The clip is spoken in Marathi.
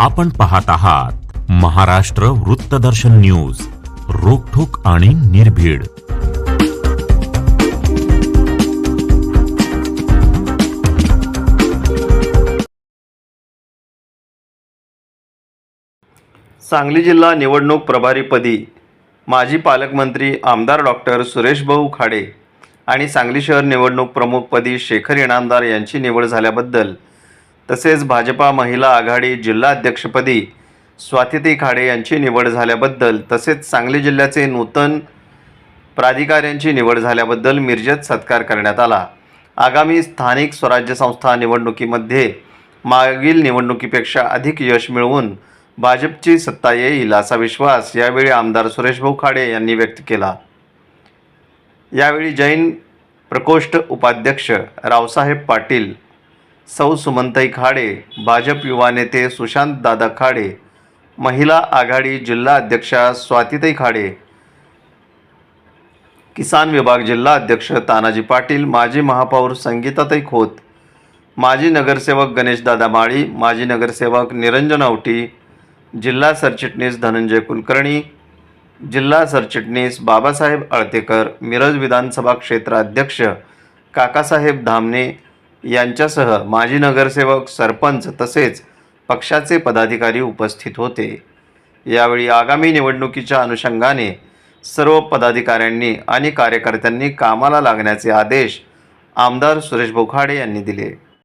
आपण पाहत आहात महाराष्ट्र वृत्तदर्शन न्यूज रोखोक आणि निर्भीड. सांगली जिल्हा निवडणूक प्रभारीपदी माजी पालकमंत्री आमदार डॉक्टर सुरेशभाऊ खाडे आणि सांगली शहर निवडणूक प्रमुखपदी शेखर इनामदार यांची निवड झाल्याबद्दल तसेच भाजपा महिला आघाडी जिल्हाध्यक्षपदी स्वातिती खाडे यांची निवड झाल्याबद्दल तसेच सांगली जिल्ह्याचे नूतन प्राधिकाऱ्यांची निवड झाल्याबद्दल मिरजेत सत्कार करण्यात आला. आगामी स्थानिक स्वराज्य संस्था निवडणुकीमध्ये मागील निवडणुकीपेक्षा अधिक यश मिळवून भाजपची सत्ता येईल असा विश्वास यावेळी आमदार सुरेशभाऊ खाडे यांनी व्यक्त केला. यावेळी जैन प्रकोष्ठ उपाध्यक्ष रावसाहेब पाटील सौ सुमंताई खाडे भाजप युवा नेते सुशांत दादा खाडे महिला आघाडी जिल्हा अध्यक्षा स्वातिताई खाडे किसान विभाग जिल्हा अध्यक्ष तानाजी पाटील माजी महापौर संगीताताई खोत माजी नगरसेवक गणेशदादा माळी माजी नगरसेवक निरंजन आवटी जिल्हा सरचिटणीस धनंजय कुलकर्णी जिल्हा सरचिटणीस बाबासाहेब अळतेकर मिरज विधानसभा क्षेत्र अध्यक्ष काकासाहेब धामणे यांच्यासह माजी नगरसेवक सरपंच तसेच पक्षाचे पदाधिकारी उपस्थित होते. यावेळी आगामी निवडणुकीच्या अनुषंगाने सर्व पदाधिकाऱ्यांनी आणि कार्यकर्त्यांनी कामाला लागण्याचे आदेश आमदार सुरेश बोखाडे यांनी दिले.